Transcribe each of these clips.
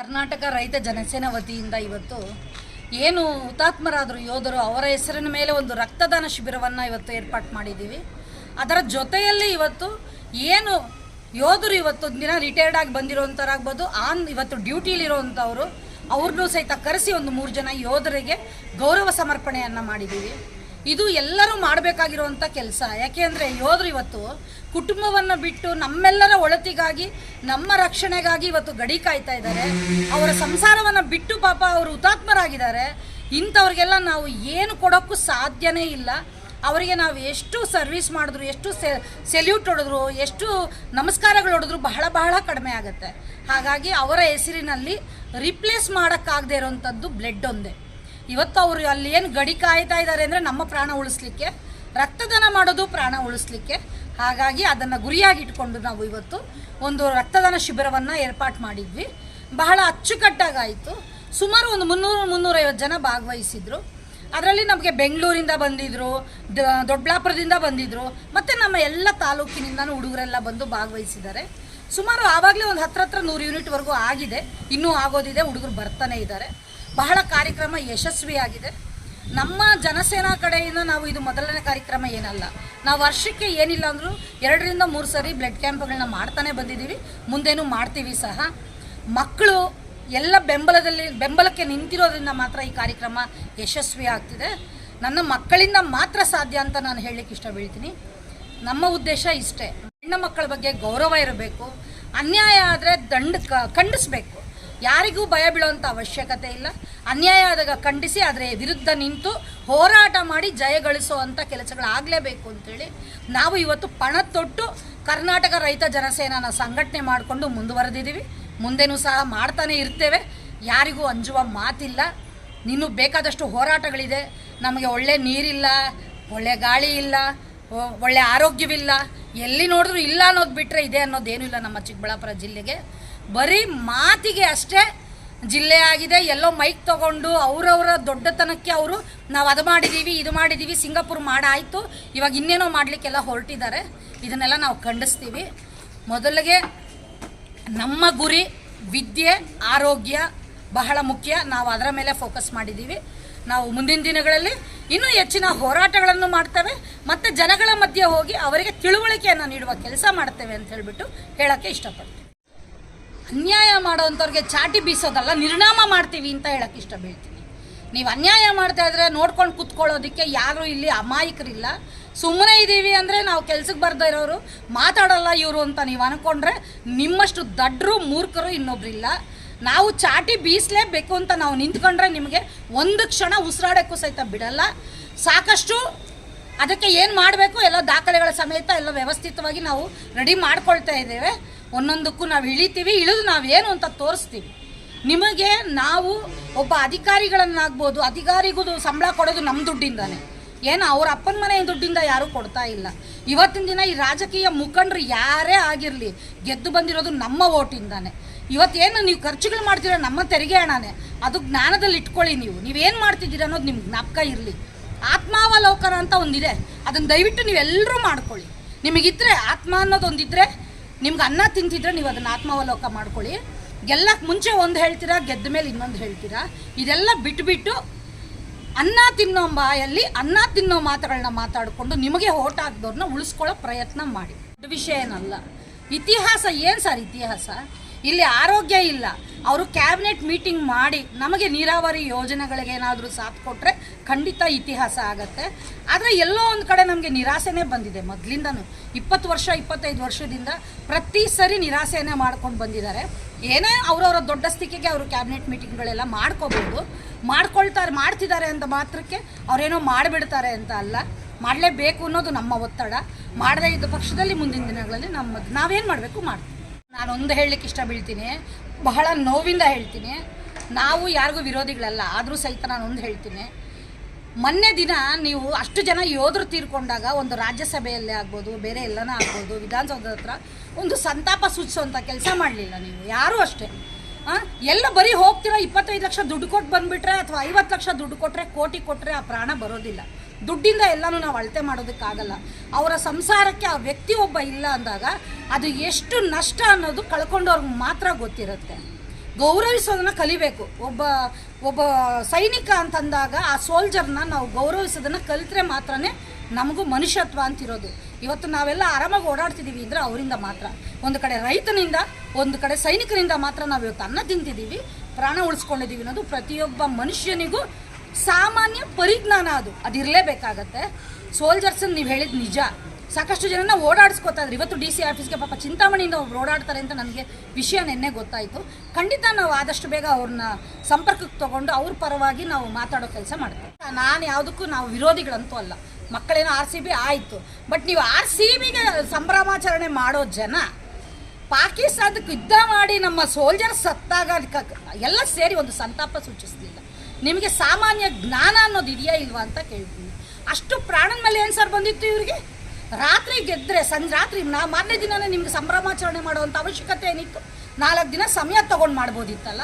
ಕರ್ನಾಟಕ ರೈತ ಜನಸೇನಾ ವತಿಯಿಂದ ಇವತ್ತು ಏನು ಹುತಾತ್ಮರಾದರು ಯೋಧರು ಅವರ ಹೆಸರಿನ ಮೇಲೆ ಒಂದು ರಕ್ತದಾನ ಶಿಬಿರವನ್ನು ಇವತ್ತು ಏರ್ಪಾಟ್ ಮಾಡಿದ್ದೀವಿ. ಅದರ ಜೊತೆಯಲ್ಲಿ ಇವತ್ತು ಏನು ಯೋಧರು ಇವತ್ತು ದಿನ ರಿಟೈರ್ಡ್ ಆಗಿ ಬಂದಿರೋಂಥವ್ರಾಗ್ಬೋದು ಆನ್ ಇವತ್ತು ಡ್ಯೂಟಿಲಿರೋವಂಥವ್ರು ಅವ್ರನ್ನೂ ಸಹಿತ ಕರೆಸಿ ಒಂದು ಮೂರು ಜನ ಯೋಧರಿಗೆ ಗೌರವ ಸಮರ್ಪಣೆಯನ್ನು ಮಾಡಿದ್ದೀವಿ. ಇದು ಎಲ್ಲರೂ ಮಾಡಬೇಕಾಗಿರುವಂಥ ಕೆಲಸ. ಯಾಕೆ ಅಂದರೆ ಯೋಧರು ಇವತ್ತು ಕುಟುಂಬವನ್ನು ಬಿಟ್ಟು ನಮ್ಮೆಲ್ಲರ ಒಳತಿಗಾಗಿ, ನಮ್ಮ ರಕ್ಷಣೆಗಾಗಿ ಇವತ್ತು ಗಡಿ ಕಾಯ್ತಾ ಇದ್ದಾರೆ. ಅವರ ಸಂಸಾರವನ್ನು ಬಿಟ್ಟು ಪಾಪ ಅವರು ಹುತಾತ್ಮರಾಗಿದ್ದಾರೆ. ಇಂಥವ್ರಿಗೆಲ್ಲ ನಾವು ಏನು ಕೊಡೋಕ್ಕೂ ಸಾಧ್ಯನೇ ಇಲ್ಲ. ಅವರಿಗೆ ನಾವು ಎಷ್ಟು ಸರ್ವಿಸ್ ಮಾಡಿದ್ರು, ಎಷ್ಟು ಸೆಲ್ಯೂಟ್ ಹೊಡೆದ್ರು, ಎಷ್ಟು ನಮಸ್ಕಾರಗಳು ಹೊಡೆದ್ರು ಬಹಳ ಬಹಳ ಕಡಿಮೆ ಆಗುತ್ತೆ. ಹಾಗಾಗಿ ಅವರ ಹೆಸರಿನಲ್ಲಿ ರಿಪ್ಲೇಸ್ ಮಾಡೋಕ್ಕಾಗದೇ ಇರೋವಂಥದ್ದು ಬ್ಲಡ್ ಒಂದೇ. ಇವತ್ತು ಅವರು ಅಲ್ಲಿ ಏನು ಗಡಿ ಕಾಯ್ತಾ ಇದ್ದಾರೆ ಅಂದರೆ ನಮ್ಮ ಪ್ರಾಣ ಉಳಿಸ್ಲಿಕ್ಕೆ, ರಕ್ತದಾನ ಮಾಡೋದು ಪ್ರಾಣ ಉಳಿಸ್ಲಿಕ್ಕೆ. ಹಾಗಾಗಿ ಅದನ್ನು ಗುರಿಯಾಗಿ ಇಟ್ಕೊಂಡು ನಾವು ಇವತ್ತು ಒಂದು ರಕ್ತದಾನ ಶಿಬಿರವನ್ನು ಏರ್ಪಾಟ್ ಮಾಡಿದ್ವಿ. ಬಹಳ ಅಚ್ಚುಕಟ್ಟಾಗಾಯಿತು. ಸುಮಾರು ಒಂದು ಮುನ್ನೂರು ಮುನ್ನೂರೈವತ್ತು ಜನ ಭಾಗವಹಿಸಿದ್ರು. ಅದರಲ್ಲಿ ನಮಗೆ ಬೆಂಗಳೂರಿಂದ ಬಂದಿದ್ರು ದೊಡ್ಡಬಳ್ಳಾಪುರದಿಂದ ಬಂದಿದ್ರು, ಮತ್ತು ನಮ್ಮ ಎಲ್ಲ ತಾಲೂಕಿನಿಂದನೂ ಹುಡುಗರೆಲ್ಲ ಬಂದು ಭಾಗವಹಿಸಿದ್ದಾರೆ. ಸುಮಾರು ಆವಾಗಲೇ ಒಂದು ಹತ್ರ ಹತ್ರ ನೂರು ಯೂನಿಟ್ವರೆಗೂ ಆಗಿದೆ. ಇನ್ನೂ ಆಗೋದಿದೆ, ಹುಡುಗರು ಬರ್ತಾನೆ ಇದ್ದಾರೆ. ಬಹಳ ಕಾರ್ಯಕ್ರಮ ಯಶಸ್ವಿಯಾಗಿದೆ. ನಮ್ಮ ಜನಸೇನಾ ಕಡೆಯಿಂದ ನಾವು ಇದು ಮೊದಲನೇ ಕಾರ್ಯಕ್ರಮ ಏನಲ್ಲ. ನಾವು ವರ್ಷಕ್ಕೆ ಏನಿಲ್ಲ ಅಂದರೂ ಎರಡರಿಂದ ಮೂರು ಸರಿ ಬ್ಲಡ್ ಕ್ಯಾಂಪ್ಗಳನ್ನ ಮಾಡ್ತಾನೆ ಬಂದಿದ್ದೀವಿ. ಮುಂದೇನೂ ಮಾಡ್ತೀವಿ ಸಹ. ಮಕ್ಕಳು ಎಲ್ಲ ಬೆಂಬಲದಲ್ಲಿ, ಬೆಂಬಲಕ್ಕೆ ನಿಂತಿರೋದ್ರಿಂದ ಮಾತ್ರ ಈ ಕಾರ್ಯಕ್ರಮ ಯಶಸ್ವಿ ಆಗ್ತಿದೆ ನನ್ನ ಮಕ್ಕಳಿಂದ ಮಾತ್ರ ಸಾಧ್ಯ ಅಂತ ನಾನು ಹೇಳಲಿಕ್ಕೆ ಇಷ್ಟ ಬೀಳ್ತೀನಿ ನಮ್ಮ ಉದ್ದೇಶ ಇಷ್ಟೇ. ಹೆಣ್ಣು ಮಕ್ಕಳ ಬಗ್ಗೆ ಗೌರವ ಇರಬೇಕು. ಅನ್ಯಾಯ ಆದರೆ ದಂಡ ಖಂಡಿಸ್ಬೇಕು. ಯಾರಿಗೂ ಭಯ ಬೀಳುವಂಥ ಅವಶ್ಯಕತೆ ಇಲ್ಲ. ಅನ್ಯಾಯ ಆದಾಗ ಖಂಡಿಸಿ ಅದರ ವಿರುದ್ಧ ನಿಂತು ಹೋರಾಟ ಮಾಡಿ ಜಯ ಅಂಥ ಕೆಲಸಗಳಾಗಲೇಬೇಕು ಅಂತೇಳಿ ನಾವು ಇವತ್ತು ಪಣ ತೊಟ್ಟು ಕರ್ನಾಟಕ ರೈತ ಜನಸೇನಾನ ಸಂಘಟನೆ ಮಾಡಿಕೊಂಡು ಮುಂದುವರೆದಿದ್ದೀವಿ. ಮುಂದೆನೂ ಸಹ ಮಾಡ್ತಾನೆ ಇರ್ತೇವೆ. ಯಾರಿಗೂ ಅಂಜುವ ಮಾತಿಲ್ಲ. ನೀನು ಬೇಕಾದಷ್ಟು ಹೋರಾಟಗಳಿದೆ. ನಮಗೆ ಒಳ್ಳೆ ನೀರಿಲ್ಲ, ಒಳ್ಳೆ ಗಾಳಿ ಇಲ್ಲ ಒಳ್ಳೆ ಆರೋಗ್ಯವಿಲ್ಲ. ಎಲ್ಲಿ ನೋಡಿದ್ರು ಇಲ್ಲ ಅನ್ನೋದು ಬಿಟ್ಟರೆ ಇದೆ ಅನ್ನೋದೇನೂ ಇಲ್ಲ ನಮ್ಮ ಚಿಕ್ಕಬಳ್ಳಾಪುರ ಜಿಲ್ಲೆಗೆ. ಬರೀ ಮಾತಿಗೆ ಅಷ್ಟೇ ಜಿಲ್ಲೆ ಆಗಿದೆ. ಎಲ್ಲೋ ಮೈಕ್ ತಗೊಂಡು ಅವರವರ ದೊಡ್ಡತನಕ್ಕೆ ಅವರು, ನಾವು ಅದು ಮಾಡಿದ್ದೀವಿ ಇದು ಮಾಡಿದ್ದೀವಿ ಸಿಂಗಾಪುರ್ ಮಾಡಾಯಿತು. ಇವಾಗ ಇನ್ನೇನೋ ಮಾಡಲಿಕ್ಕೆಲ್ಲ ಹೊರಟಿದ್ದಾರೆ. ಇದನ್ನೆಲ್ಲ ನಾವು ಖಂಡಿಸ್ತೀವಿ. ಮೊದಲಿಗೆ ನಮ್ಮ ಗುರಿ ವಿದ್ಯೆ, ಆರೋಗ್ಯ ಬಹಳ ಮುಖ್ಯ. ನಾವು ಅದರ ಮೇಲೆ ಫೋಕಸ್ ಮಾಡಿದ್ದೀವಿ ನಾವು ಮುಂದಿನ ದಿನಗಳಲ್ಲಿ ಇನ್ನೂ ಹೆಚ್ಚಿನ ಹೋರಾಟಗಳನ್ನು ಮಾಡ್ತೇವೆ. ಮತ್ತು ಜನಗಳ ಮಧ್ಯೆ ಹೋಗಿ ಅವರಿಗೆ ತಿಳುವಳಿಕೆಯನ್ನು ನೀಡುವ ಕೆಲಸ ಮಾಡ್ತೇವೆ ಅಂತ ಹೇಳಿಬಿಟ್ಟು ಹೇಳೋಕ್ಕೆ ಇಷ್ಟಪಡ್ತೀನಿ. ಅನ್ಯಾಯ ಮಾಡೋವಂಥವ್ರಿಗೆ ಚಾಟಿ ಬೀಸೋದಲ್ಲ ನಿರ್ಣಾಮ ಮಾಡ್ತೀವಿ ಅಂತ ಹೇಳಕ್ಕೆ ಇಷ್ಟ ಬೀಳ್ತೀನಿ ನೀವು ಅನ್ಯಾಯ ಮಾಡ್ತಾ ಇದ್ರೆ ನೋಡ್ಕೊಂಡು ಕುತ್ಕೊಳ್ಳೋದಕ್ಕೆ ಯಾರೂ ಇಲ್ಲಿ ಅಮಾಯಕರಿಲ್ಲ. ಸುಮ್ಮನೆ ಇದ್ದೀವಿ ಅಂದರೆ ನಾವು ಕೆಲ್ಸಕ್ಕೆ ಬರ್ದೇ ಇರೋರು, ಮಾತಾಡಲ್ಲ ಇವರು ಅಂತ ನೀವು ಅನ್ಕೊಂಡ್ರೆ ನಿಮ್ಮಷ್ಟು ದಡ್ರು ಮೂರ್ಖರು ಇನ್ನೊಬ್ರಿಲ್ಲ. ನಾವು ಚಾಟಿ ಬೀಸಲೇಬೇಕು ಅಂತ ನಾವು ನಿಂತ್ಕೊಂಡ್ರೆ ನಿಮಗೆ ಒಂದು ಕ್ಷಣ ಉಸಿರಾಡೋಕ್ಕೂ ಸಹಿತ ಬಿಡಲ್ಲ. ಸಾಕಷ್ಟು ಅದಕ್ಕೆ ಏನು ಮಾಡಬೇಕು, ಎಲ್ಲ ದಾಖಲೆಗಳ ಸಮೇತ ಎಲ್ಲ ವ್ಯವಸ್ಥಿತವಾಗಿ ನಾವು ರೆಡಿ ಮಾಡ್ಕೊಳ್ತಾ ಇದ್ದೇವೆ. ಒಂದೊಂದಕ್ಕೂ ನಾವು ಇಳಿತೀವಿ, ಇಳಿದು ನಾವೇನು ಅಂತ ತೋರಿಸ್ತೀವಿ. ನಿಮಗೆ ನಾವು ಒಬ್ಬ ಅಧಿಕಾರಿಗಳನ್ನಾಗ್ಬೋದು, ಅಧಿಕಾರಿಗೂ ಸಂಬಳ ಕೊಡೋದು ನಮ್ಮ ದುಡ್ಡಿಂದಾನೆ. ಏನು ಅವ್ರ ಅಪ್ಪನ ಮನೆ ದುಡ್ಡಿಂದ ಯಾರೂ ಕೊಡ್ತಾ ಇಲ್ಲ. ಇವತ್ತಿನ ದಿನ ಈ ರಾಜಕೀಯ ಮುಖಂಡರು ಯಾರೇ ಆಗಿರಲಿ, ಗೆದ್ದು ಬಂದಿರೋದು ನಮ್ಮ ಓಟಿಂದಾನೆ. ಇವತ್ತೇನು ನೀವು ಖರ್ಚುಗಳು ಮಾಡ್ತೀರೋ ನಮ್ಮ ತೆರಿಗೆ ಹಣನೇ. ಅದು ಜ್ಞಾನದಲ್ಲಿ ಇಟ್ಕೊಳ್ಳಿ ನೀವು. ನೀವೇನು ಮಾಡ್ತಿದ್ದೀರ ಅನ್ನೋದು ನಿಮ್ಗೆ ಜ್ಞಾಪಕ ಇರಲಿ. ಆತ್ಮಾವಲೋಕನ ಅಂತ ಒಂದಿದೆ. ಅದನ್ನು ದಯವಿಟ್ಟು ನೀವೆಲ್ಲರೂ ಮಾಡ್ಕೊಳ್ಳಿ. ನಿಮಗಿದ್ರೆ ಆತ್ಮ ಅನ್ನೋದೊಂದಿದ್ರೆ ನಿಮ್ಗೆ ಅನ್ನ ತಿಂತಿದ್ರೆ ನೀವು ಅದನ್ನು ಆತ್ಮಾವಲೋಕ ಮಾಡ್ಕೊಳ್ಳಿ. ಗೆಲ್ಲಕ್ಕೆ ಮುಂಚೆ ಒಂದು ಹೇಳ್ತೀರಾ, ಗೆದ್ದ ಮೇಲೆ ಇನ್ನೊಂದು ಹೇಳ್ತೀರಾ? ಇದೆಲ್ಲ ಬಿಟ್ಬಿಟ್ಟು ಅನ್ನ ತಿನ್ನೋ ಬಾಯಲ್ಲಿ ಅನ್ನ ತಿನ್ನೋ ಮಾತುಗಳನ್ನ ಮಾತಾಡಿಕೊಂಡು ನಿಮಗೆ ಓಟ್ ಉಳಿಸ್ಕೊಳ್ಳೋ ಪ್ರಯತ್ನ ಮಾಡಿ. ದೊಡ್ಡ ವಿಷಯ ಏನಲ್ಲ. ಇತಿಹಾಸ ಏನು ಸರ್ ಇತಿಹಾಸ? ಇಲ್ಲಿ ಆರೋಗ್ಯ ಇಲ್ಲ. ಅವರು ಕ್ಯಾಬಿನೆಟ್ ಮೀಟಿಂಗ್ ಮಾಡಿ ನಮಗೆ ನೀರಾವರಿ ಯೋಜನೆಗಳಿಗೆ ಏನಾದರೂ ಸಾಥ್ ಕೊಟ್ಟರೆ ಖಂಡಿತ ಇತಿಹಾಸ ಆಗತ್ತೆ. ಆದರೆ ಎಲ್ಲೋ ಒಂದು ಕಡೆ ನಮಗೆ ನಿರಾಸೆನೇ ಬಂದಿದೆ ಮೊದಲಿಂದನೂ. ಇಪ್ಪತ್ತು ವರ್ಷ, ಇಪ್ಪತ್ತೈದು ವರ್ಷದಿಂದ ಪ್ರತಿ ಸರಿ ನಿರಾಸೆನೇ ಮಾಡ್ಕೊಂಡು ಬಂದಿದ್ದಾರೆ. ಏನೇ ಅವರವರ ದೊಡ್ಡ ಸ್ಥಿತಿಗೆ ಅವರು ಕ್ಯಾಬಿನೆಟ್ ಮೀಟಿಂಗ್ಗಳೆಲ್ಲ ಮಾಡ್ಕೋಬೋದು. ಮಾಡ್ಕೊಳ್ತಾರೆ, ಮಾಡ್ತಿದ್ದಾರೆ ಅಂತ ಮಾತ್ರಕ್ಕೆ ಅವರೇನೋ ಮಾಡಿಬಿಡ್ತಾರೆ ಅಂತ ಅಲ್ಲ. ಮಾಡಲೇಬೇಕು ಅನ್ನೋದು ನಮ್ಮ ಒತ್ತಡ. ಮಾಡದೇ ಇದ್ದ ಪಕ್ಷದಲ್ಲಿ ಮುಂದಿನ ದಿನಗಳಲ್ಲಿ ನಮ್ಮ ನಾವೇನು ಮಾಡಬೇಕು ಮಾಡ್ತೀವಿ. ನಾನು ಒಂದು ಹೇಳಲಿಕ್ಕೆ ಇಷ್ಟ ಬೀಳ್ತೀನಿ. ಬಹಳ ನೋವಿಂದ ಹೇಳ್ತೀನಿ. ನಾವು ಯಾರಿಗೂ ವಿರೋಧಿಗಳಲ್ಲ, ಆದರೂ ಸಹಿತ ನಾನು ಒಂದು ಹೇಳ್ತೀನಿ. ಮೊನ್ನೆ ದಿನ ನೀವು ಅಷ್ಟು ಜನ ಯೋಧರು ತೀರ್ಕೊಂಡಾಗ ಒಂದು ರಾಜ್ಯಸಭೆಯಲ್ಲೇ ಆಗ್ಬೋದು, ಬೇರೆ ಎಲ್ಲನ ಆಗ್ಬೋದು, ವಿಧಾನಸೌಧದ ಹತ್ರ ಒಂದು ಸಂತಾಪ ಸೂಚಿಸುವಂಥ ಕೆಲಸ ಮಾಡಲಿಲ್ಲ ನೀವು. ಯಾರೂ ಅಷ್ಟೇ. ಹಾಂ ಎಲ್ಲ ಬರೀ ಹೋಗ್ತೀರಾ, ಇಪ್ಪತ್ತೈದು ಲಕ್ಷ ದುಡ್ಡು ಕೊಟ್ಟು ಬಂದುಬಿಟ್ರೆ ಅಥವಾ ಐವತ್ತು ಲಕ್ಷ ದುಡ್ಡು ಕೊಟ್ಟರೆ ಕೋಟಿ ಕೊಟ್ಟರೆ ಆ ಪ್ರಾಣ ಬರೋದಿಲ್ಲ. ದುಡ್ಡಿಂದ ಎಲ್ಲನೂ ನಾವು ಅಳತೆ ಮಾಡೋದಕ್ಕಾಗಲ್ಲ. ಅವರ ಸಂಸಾರಕ್ಕೆ ಆ ವ್ಯಕ್ತಿ ಒಬ್ಬ ಇಲ್ಲ ಅಂದಾಗ ಅದು ಎಷ್ಟು ನಷ್ಟ ಅನ್ನೋದು ಕಳ್ಕೊಂಡವ್ರಿಗೆ ಮಾತ್ರ ಗೊತ್ತಿರುತ್ತೆ. ಗೌರವಿಸೋದನ್ನ ಕಲಿಬೇಕು. ಒಬ್ಬ ಒಬ್ಬ ಸೈನಿಕ ಅಂತಂದಾಗ ಆ ಸೋಲ್ಜರ್ನ ನಾವು ಗೌರವಿಸೋದನ್ನ ಕಲಿತ್ರೆ ಮಾತ್ರನೇ ನಮಗೂ ಮನುಷ್ಯತ್ವ ಅಂತಿರೋದು. ಇವತ್ತು ನಾವೆಲ್ಲ ಆರಾಮಾಗಿ ಓಡಾಡ್ತಿದ್ದೀವಿ ಅಂದರೆ ಅವರಿಂದ ಮಾತ್ರ. ಒಂದು ಕಡೆ ರೈತನಿಂದ, ಒಂದು ಕಡೆ ಸೈನಿಕರಿಂದ ಮಾತ್ರ ನಾವು ಇವತ್ತು ಅನ್ನ ತಿಂತಿದ್ದೀವಿ ಪ್ರಾಣ ಉಳಿಸ್ಕೊಂಡಿದ್ದೀವಿ ಅನ್ನೋದು ಪ್ರತಿಯೊಬ್ಬ ಮನುಷ್ಯನಿಗೂ ಸಾಮಾನ್ಯ ಪರಿಜ್ಞಾನ ಅದು. ಅದಿರಲೇಬೇಕಾಗತ್ತೆ ಸೋಲ್ಜರ್ಸ್ ನೀವು ಹೇಳಿದ ನಿಜ. ಸಾಕಷ್ಟು ಜನನ ಓಡಾಡಿಸ್ಕೊತಾ ಇದ್ರು. ಇವತ್ತು ಡಿ ಸಿ ಆಫೀಸ್ಗೆ ಪಾಪ ಚಿಂತಾಮಣಿಯಿಂದ ಅವ್ರು ಓಡಾಡ್ತಾರೆ ಅಂತ ನನಗೆ ವಿಷಯ ನಿನ್ನೆ ಗೊತ್ತಾಯಿತು. ಖಂಡಿತ ನಾವು ಆದಷ್ಟು ಬೇಗ ಅವ್ರನ್ನ ಸಂಪರ್ಕಕ್ಕೆ ತಗೊಂಡು ಅವ್ರ ಪರವಾಗಿ ನಾವು ಮಾತಾಡೋ ಕೆಲಸ ಮಾಡ್ತೇವೆ. ನಾನು ಯಾವುದಕ್ಕೂ ನಾವು ವಿರೋಧಿಗಳಂತೂ ಅಲ್ಲ. ಮಕ್ಕಳೇನೋ ಆರ್ ಸಿ ಬಿ ಆಯಿತು. ಬಟ್ ನೀವು ಆರ್ ಸಿ ಬಿಗೆ ಸಂಭ್ರಮಾಚರಣೆ ಮಾಡೋ ಜನ ಪಾಕಿಸ್ತಾನಕ್ಕೆ ಯುದ್ಧ ಮಾಡಿ ನಮ್ಮ ಸೋಲ್ಜರ್ ಸತ್ತಾಗ ಎಲ್ಲ ಸೇರಿ ಒಂದು ಸಂತಾಪ ಸೂಚಿಸಲಿಲ್ಲ. ನಿಮಗೆ ಸಾಮಾನ್ಯ ಜ್ಞಾನ ಅನ್ನೋದು ಇದೆಯಾ ಇಲ್ವಾ ಅಂತ ಕೇಳ್ತೀನಿ. ಅಷ್ಟು ಪ್ರಾಣದ ಮೇಲೆ ಏನು ಸರ್ ಬಂದಿತ್ತು ಇವರಿಗೆ? ರಾತ್ರಿ ಗೆದ್ದರೆ ಸಂಜೆ ರಾತ್ರಿ ನಾ ಮಾರನೇ ದಿನನೇ ನಿಮ್ಗೆ ಸಂಭ್ರಮಾಚರಣೆ ಮಾಡುವಂಥ ಅವಶ್ಯಕತೆ ಏನಿತ್ತು? ನಾಲ್ಕು ದಿನ ಸಮಯ ತೊಗೊಂಡು ಮಾಡ್ಬೋದಿತ್ತಲ್ಲ?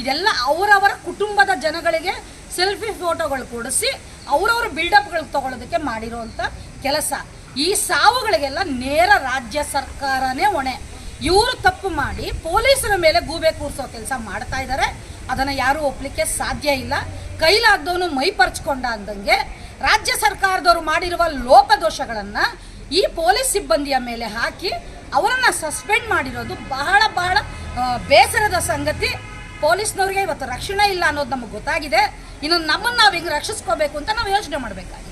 ಇದೆಲ್ಲ ಅವರವರ ಕುಟುಂಬದ ಜನಗಳಿಗೆ ಸೆಲ್ಫಿ ಫೋಟೋಗಳು ಕೊಡಿಸಿ ಅವರವರ ಬಿಲ್ಡಪ್ಗಳು ತಗೊಳ್ಳೋದಕ್ಕೆ ಮಾಡಿರೋವಂಥ ಕೆಲಸ. ಈ ಸಾವುಗಳಿಗೆಲ್ಲ ನೇರ ರಾಜ್ಯ ಸರ್ಕಾರನೇ ಹೊಣೆ. ಇವರು ತಪ್ಪು ಮಾಡಿ ಪೊಲೀಸರ ಮೇಲೆ ಗೂಬೆ ಕೂರಿಸೋ ಕೆಲಸ ಮಾಡ್ತಾ ಇದ್ದಾರೆ ಅದನ್ನು ಯಾರೂ ಒಪ್ಪಲಿಕ್ಕೆ ಸಾಧ್ಯ ಇಲ್ಲ. ಕೈಲಾಗ್ದವನು ಮೈ ಪರ್ಚ್ಕೊಂಡ ಅಂದಂಗೆ ರಾಜ್ಯ ಸರ್ಕಾರದವರು ಮಾಡಿರುವ ಲೋಪದೋಷಗಳನ್ನು ಈ ಪೊಲೀಸ್ ಸಿಬ್ಬಂದಿಯ ಮೇಲೆ ಹಾಕಿ ಅವರನ್ನು ಸಸ್ಪೆಂಡ್ ಮಾಡಿರೋದು ಬಹಳ ಬಹಳ ಬೇಸರದ ಸಂಗತಿ. ಪೊಲೀಸ್ನವ್ರಿಗೆ ಇವತ್ತು ರಕ್ಷಣೆ ಇಲ್ಲ ಅನ್ನೋದು ನಮಗೆ ಗೊತ್ತಾಗಿದೆ. ಇನ್ನು ನಮ್ಮನ್ನು ನಾವು ಹಿಂಗೆ ರಕ್ಷಿಸ್ಕೋಬೇಕು ಅಂತ ನಾವು ಯೋಚನೆ ಮಾಡಬೇಕಾಗಿದೆ.